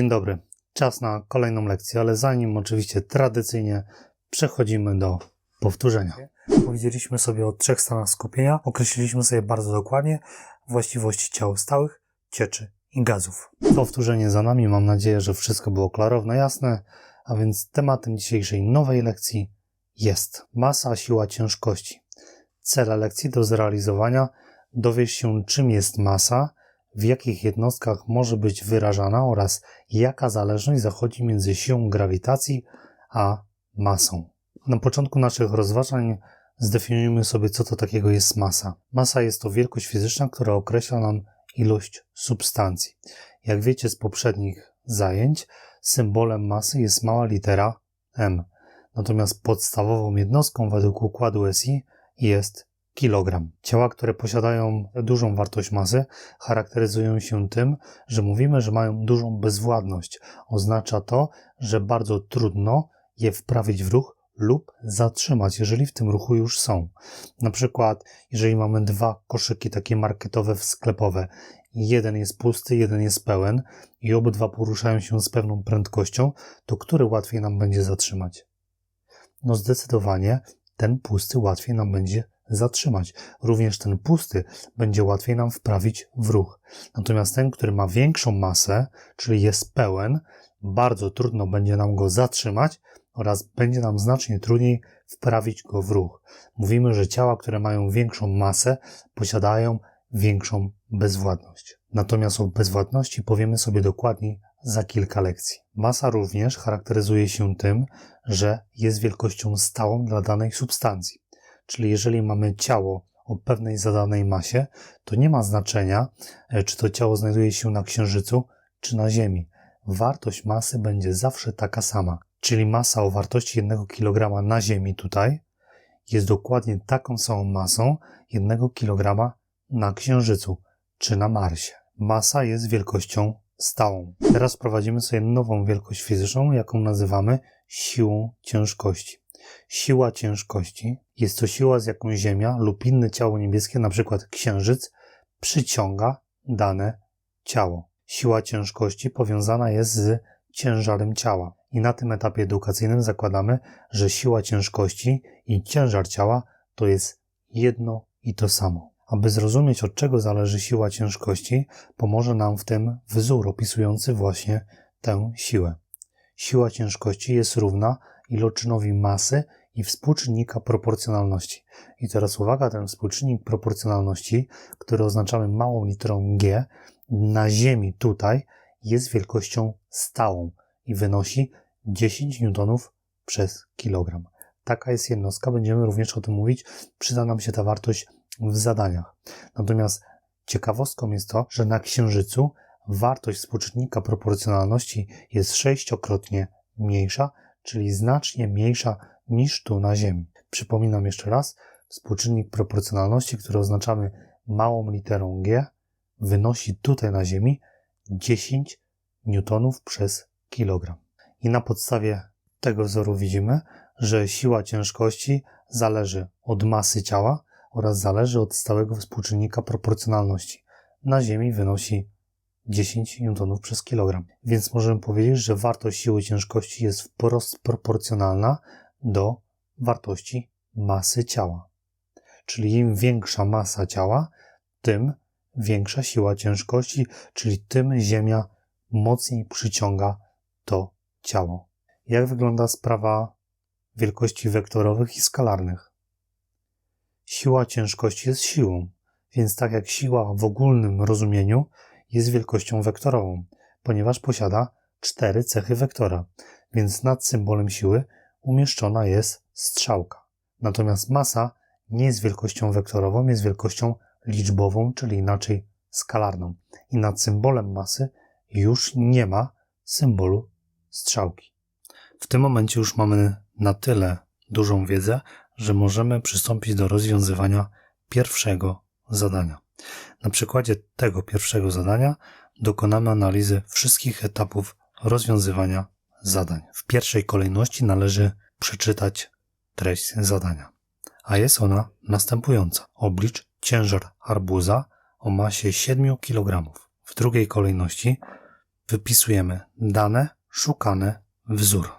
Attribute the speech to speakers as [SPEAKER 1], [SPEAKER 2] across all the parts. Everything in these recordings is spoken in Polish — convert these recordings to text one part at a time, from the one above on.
[SPEAKER 1] Dzień dobry. Czas na kolejną lekcję, ale zanim oczywiście tradycyjnie przechodzimy do powtórzenia. Powiedzieliśmy sobie o trzech stanach skupienia, określiliśmy sobie bardzo dokładnie właściwości ciał stałych, cieczy i gazów. Powtórzenie za nami, mam nadzieję, że wszystko było klarowne, jasne, a więc tematem dzisiejszej nowej lekcji jest masa, siła ciężkości. Cele lekcji do zrealizowania dowiesz się czym jest masa, w jakich jednostkach może być wyrażana oraz jaka zależność zachodzi między siłą grawitacji a masą. Na początku naszych rozważań zdefiniujmy sobie, co to takiego jest masa. Masa jest to wielkość fizyczna, która określa nam ilość substancji. Jak wiecie z poprzednich zajęć, symbolem masy jest mała litera m. Natomiast podstawową jednostką według układu SI jest kilogram. Ciała, które posiadają dużą wartość masy, charakteryzują się tym, że mówimy, że mają dużą bezwładność. Oznacza to, że bardzo trudno je wprawić w ruch lub zatrzymać, jeżeli w tym ruchu już są. Na przykład, jeżeli mamy dwa koszyki takie marketowe, sklepowe, jeden jest pusty, jeden jest pełen i obydwa poruszają się z pewną prędkością, to który łatwiej nam będzie zatrzymać? No zdecydowanie ten pusty łatwiej nam będzie zatrzymać. Również ten pusty będzie łatwiej nam wprawić w ruch. Natomiast ten, który ma większą masę, czyli jest pełen, bardzo trudno będzie nam go zatrzymać oraz będzie nam znacznie trudniej wprawić go w ruch. Mówimy, że ciała, które mają większą masę, posiadają większą bezwładność. Natomiast o bezwładności powiemy sobie dokładniej za kilka lekcji. Masa również charakteryzuje się tym, że jest wielkością stałą dla danej substancji. Czyli jeżeli mamy ciało o pewnej zadanej masie, to nie ma znaczenia, e, czy to ciało znajduje się na Księżycu, czy na Ziemi. Wartość masy będzie zawsze taka sama. Czyli masa o wartości 1 kg na Ziemi tutaj jest dokładnie taką samą masą 1 kg na Księżycu czy na Marsie. Masa jest wielkością stałą. Teraz wprowadzimy sobie nową wielkość fizyczną, jaką nazywamy siłą ciężkości. Siła ciężkości jest to siła, z jaką Ziemia lub inne ciało niebieskie, np. Księżyc, przyciąga dane ciało. Siła ciężkości powiązana jest z ciężarem ciała. I na tym etapie edukacyjnym zakładamy, że siła ciężkości i ciężar ciała to jest jedno i to samo. Aby zrozumieć, od czego zależy siła ciężkości, pomoże nam w tym wzór opisujący właśnie tę siłę. Siła ciężkości jest równa iloczynowi masy i współczynnika proporcjonalności. I teraz uwaga, ten współczynnik proporcjonalności, który oznaczamy małą literą G, na Ziemi tutaj jest wielkością stałą i wynosi 10 newtonów przez kilogram. Taka jest jednostka, będziemy również o tym mówić, przyda nam się ta wartość w zadaniach. Natomiast ciekawostką jest to, że na Księżycu wartość współczynnika proporcjonalności jest sześciokrotnie mniejsza czyli znacznie mniejsza niż tu na Ziemi. Przypominam jeszcze raz, współczynnik proporcjonalności, który oznaczamy małą literą G, wynosi tutaj na Ziemi 10 newtonów przez kilogram. I na podstawie tego wzoru widzimy, że siła ciężkości zależy od masy ciała oraz zależy od stałego współczynnika proporcjonalności. Na Ziemi wynosi 10 N przez kilogram. Więc możemy powiedzieć, że wartość siły ciężkości jest wprost proporcjonalna do wartości masy ciała. Czyli im większa masa ciała, tym większa siła ciężkości, czyli tym Ziemia mocniej przyciąga to ciało. Jak wygląda sprawa wielkości wektorowych i skalarnych? Siła ciężkości jest siłą, więc tak jak siła w ogólnym rozumieniu jest wielkością wektorową, ponieważ posiada cztery cechy wektora, więc nad symbolem siły umieszczona jest strzałka. Natomiast masa nie jest wielkością wektorową, jest wielkością liczbową, czyli inaczej skalarną. I nad symbolem masy już nie ma symbolu strzałki. W tym momencie już mamy na tyle dużą wiedzę, że możemy przystąpić do rozwiązywania pierwszego zadania. Na przykładzie tego pierwszego zadania dokonamy analizy wszystkich etapów rozwiązywania zadań. W pierwszej kolejności należy przeczytać treść zadania, a jest ona następująca. Oblicz ciężar arbuza o masie 7 kg. W drugiej kolejności wypisujemy dane, szukane, wzór.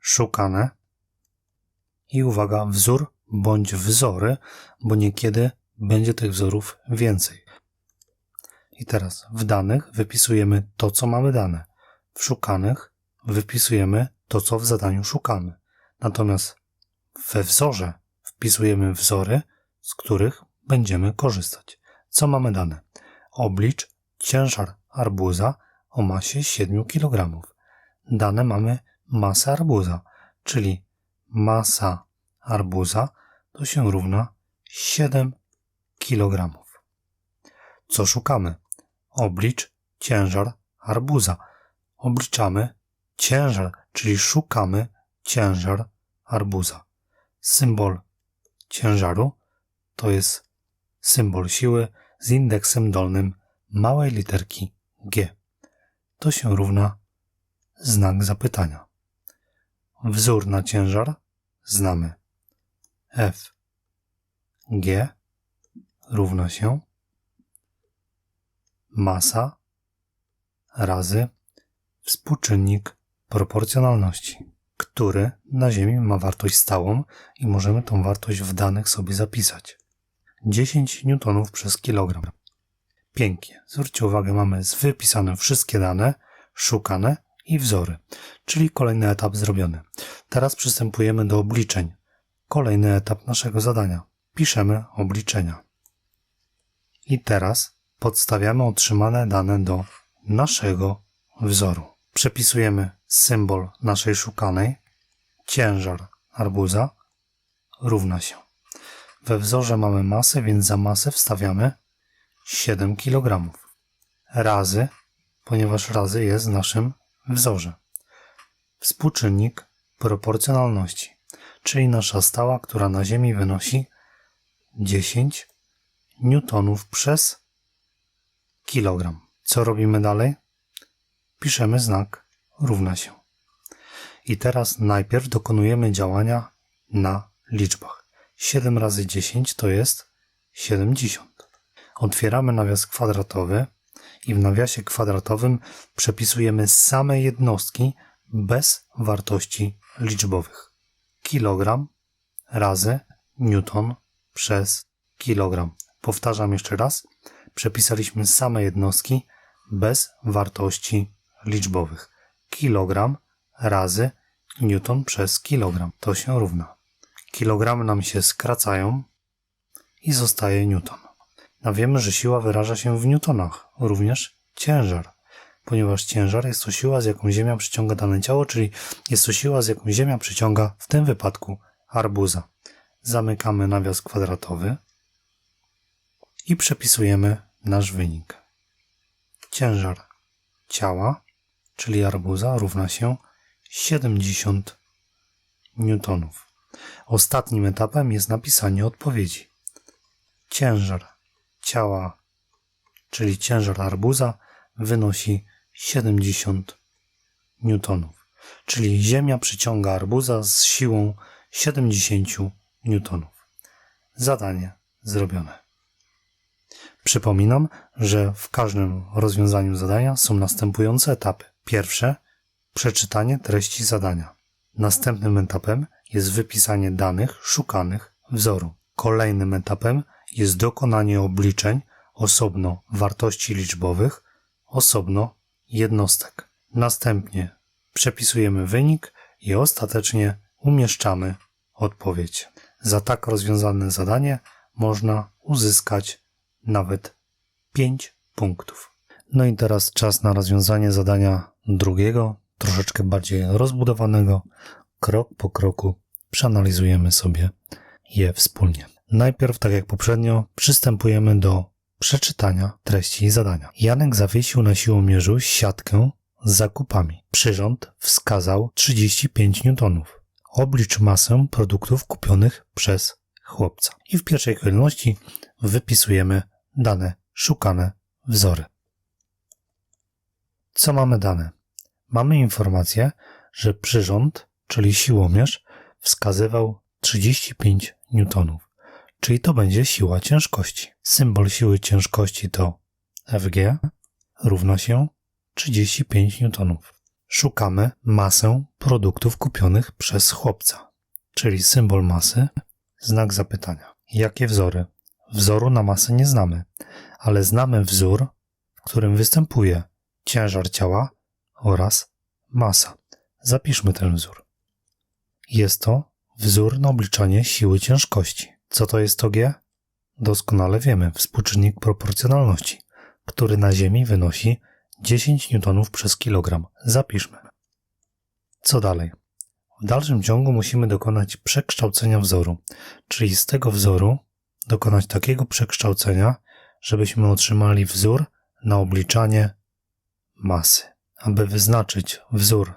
[SPEAKER 1] Szukane i uwaga, wzór bądź wzory, bo niekiedy będzie tych wzorów więcej. I teraz w danych wypisujemy to, co mamy dane. W szukanych wypisujemy to, co w zadaniu szukamy. Natomiast we wzorze wpisujemy wzory, z których będziemy korzystać. Co mamy dane? Oblicz ciężar arbuza o masie 7 kg. Dane mamy masę arbuza, czyli masa arbuza to się równa 7 kg. Co szukamy? Oblicz ciężar arbuza. Obliczamy ciężar, czyli szukamy ciężar arbuza. Symbol ciężaru to jest symbol siły z indeksem dolnym małej literki G. To się równa znak zapytania. Wzór na ciężar znamy. F G równa się masa razy współczynnik proporcjonalności, który na Ziemi ma wartość stałą i możemy tą wartość w danych sobie zapisać. 10 newtonów przez kilogram. Pięknie. Zwróćcie uwagę, mamy wypisane wszystkie dane, szukane i wzory, czyli kolejny etap zrobiony. Teraz przystępujemy do obliczeń. Kolejny etap naszego zadania. Piszemy obliczenia. I teraz podstawiamy otrzymane dane do naszego wzoru. Przepisujemy symbol naszej szukanej. Ciężar arbuza równa się. We wzorze mamy masę, więc za masę wstawiamy 7 kg. Razy, ponieważ razy jest w naszym wzorze. Współczynnik proporcjonalności, czyli nasza stała, która na Ziemi wynosi 10 newtonów przez kilogram. Co robimy dalej? Piszemy znak równa się. I teraz najpierw dokonujemy działania na liczbach. 7 razy 10 to jest 70. Otwieramy nawias kwadratowy i w nawiasie kwadratowym przepisujemy same jednostki bez wartości liczbowych. Kilogram razy newton przez kilogram. Powtarzam jeszcze raz. Przepisaliśmy same jednostki bez wartości liczbowych. Kilogram razy newton przez kilogram. To się równa. Kilogramy nam się skracają i zostaje newton. A wiemy, że siła wyraża się w newtonach, również ciężar, ponieważ ciężar jest to siła, z jaką Ziemia przyciąga dane ciało, czyli jest to siła, z jaką Ziemia przyciąga w tym wypadku arbuza. Zamykamy nawias kwadratowy i przepisujemy nasz wynik. Ciężar ciała, czyli arbuza, równa się 70 newtonów. Ostatnim etapem jest napisanie odpowiedzi. Ciężar ciała, czyli ciężar arbuza, wynosi 70 newtonów. Czyli Ziemia przyciąga arbuza z siłą 70 newtonów. Zadanie zrobione. Przypominam, że w każdym rozwiązaniu zadania są następujące etapy. Pierwsze przeczytanie treści zadania. Następnym etapem jest wypisanie danych szukanych wzoru. Kolejnym etapem jest dokonanie obliczeń osobno wartości liczbowych, osobno jednostek. Następnie przepisujemy wynik i ostatecznie umieszczamy odpowiedź. Za tak rozwiązane zadanie można uzyskać nawet 5 punktów. No i teraz czas na rozwiązanie zadania drugiego, troszeczkę bardziej rozbudowanego. Krok po kroku przeanalizujemy sobie je wspólnie. Najpierw, tak jak poprzednio, przystępujemy do przeczytania treści zadania. Janek zawiesił na siłomierzu siatkę z zakupami. Przyrząd wskazał 35 newtonów. Oblicz masę produktów kupionych przez chłopca. I w pierwszej kolejności wypisujemy dane szukane wzory. Co mamy dane? Mamy informację, że przyrząd, czyli siłomierz, wskazywał 35 newtonów, czyli to będzie siła ciężkości. Symbol siły ciężkości to Fg równa się 35 newtonów. Szukamy masę produktów kupionych przez chłopca, czyli symbol masy, znak zapytania. Jakie wzory? Wzoru na masę nie znamy, ale znamy wzór, w którym występuje ciężar ciała oraz masa. Zapiszmy ten wzór. Jest to wzór na obliczanie siły ciężkości. Co to jest to G? Doskonale wiemy, współczynnik proporcjonalności, który na Ziemi wynosi 10 N przez kilogram. Zapiszmy. Co dalej? W dalszym ciągu musimy dokonać przekształcenia wzoru, czyli z tego wzoru dokonać takiego przekształcenia, żebyśmy otrzymali wzór na obliczanie masy. Aby wyznaczyć wzór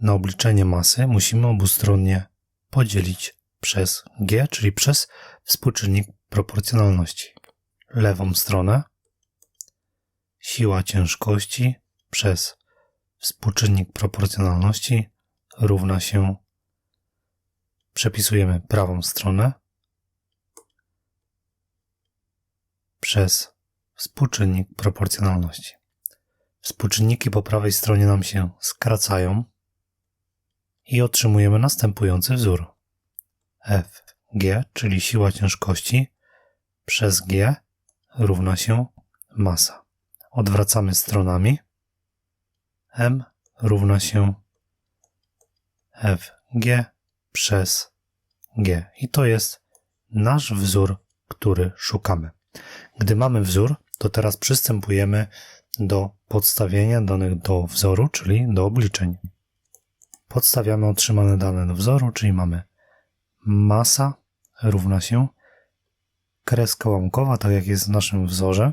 [SPEAKER 1] na obliczenie masy, musimy obustronnie podzielić przez g, czyli przez współczynnik proporcjonalności. Lewą stronę siła ciężkości przez współczynnik proporcjonalności równa się przepisujemy prawą stronę przez współczynnik proporcjonalności. Współczynniki po prawej stronie nam się skracają i otrzymujemy następujący wzór. Fg, czyli siła ciężkości przez G równa się masa. Odwracamy stronami. M równa się Fg przez G. I to jest nasz wzór, który szukamy. Gdy mamy wzór, to teraz przystępujemy do podstawienia danych do wzoru, czyli do obliczeń. Podstawiamy otrzymane dane do wzoru, czyli mamy masa równa się kreska łamkowa, tak jak jest w naszym wzorze.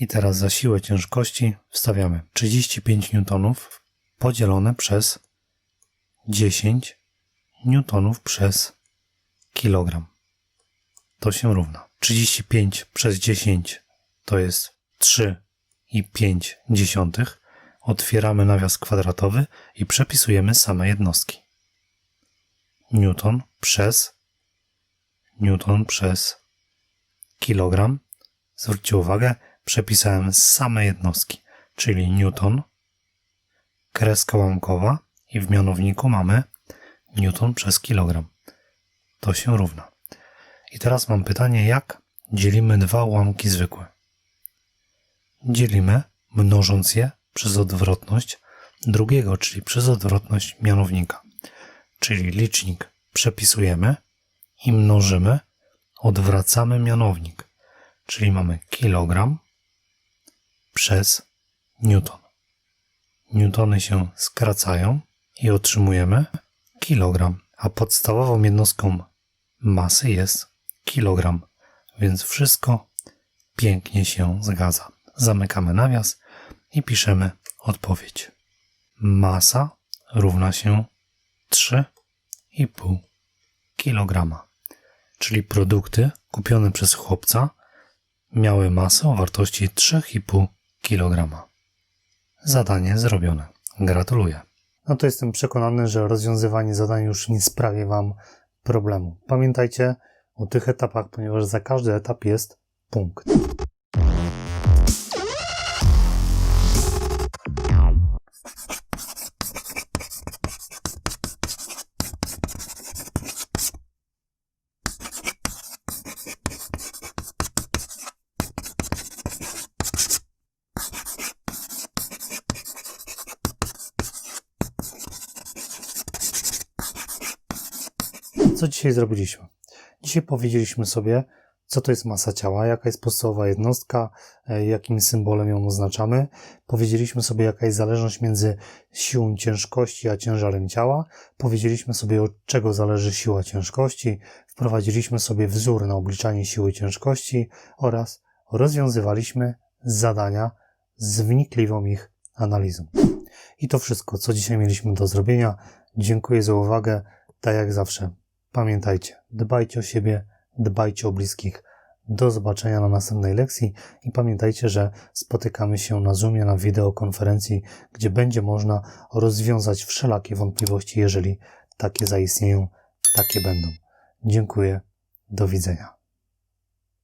[SPEAKER 1] I teraz za siłę ciężkości wstawiamy 35 newtonów podzielone przez 10 newtonów przez kilogram. To się równa. 35 przez 10 to jest 3,5 dziesiątych. Otwieramy nawias kwadratowy i przepisujemy same jednostki. Newton przez Newton przez kilogram. Zwróćcie uwagę, przepisałem same jednostki, czyli Newton, kreska łamkowa i w mianowniku mamy Newton przez kilogram. To się równa. I teraz mam pytanie, jak dzielimy dwa ułamki zwykłe? Dzielimy mnożąc je przez odwrotność drugiego, czyli przez odwrotność mianownika. Czyli licznik przepisujemy i mnożymy, odwracamy mianownik. Czyli mamy kilogram przez newton. Newtony się skracają i otrzymujemy kilogram, a podstawową jednostką masy jest kilogram, więc wszystko pięknie się zgadza. Zamykamy nawias i piszemy odpowiedź. Masa równa się 3,5 kg. Czyli produkty kupione przez chłopca miały masę o wartości 3,5 kg. Zadanie zrobione. Gratuluję. No to jestem przekonany, że rozwiązywanie zadań już nie sprawi Wam problemu. Pamiętajcie o tych etapach, ponieważ za każdy etap jest punkt. Co dzisiaj zrobiliśmy? Dzisiaj powiedzieliśmy sobie, co to jest masa ciała, jaka jest podstawowa jednostka, e, jakim symbolem ją oznaczamy. Powiedzieliśmy sobie, jaka jest zależność między siłą ciężkości a ciężarem ciała. Powiedzieliśmy sobie, od czego zależy siła ciężkości. Wprowadziliśmy sobie wzór na obliczanie siły ciężkości oraz rozwiązywaliśmy zadania z wnikliwą ich analizą. I to wszystko, co dzisiaj mieliśmy do zrobienia. Dziękuję za uwagę. Tak jak zawsze, pamiętajcie, dbajcie o siebie, dbajcie o bliskich. Do zobaczenia na następnej lekcji i pamiętajcie, że spotykamy się na Zoomie, na wideokonferencji, gdzie będzie można rozwiązać wszelakie wątpliwości, jeżeli takie zaistnieją, takie będą. Dziękuję, do widzenia.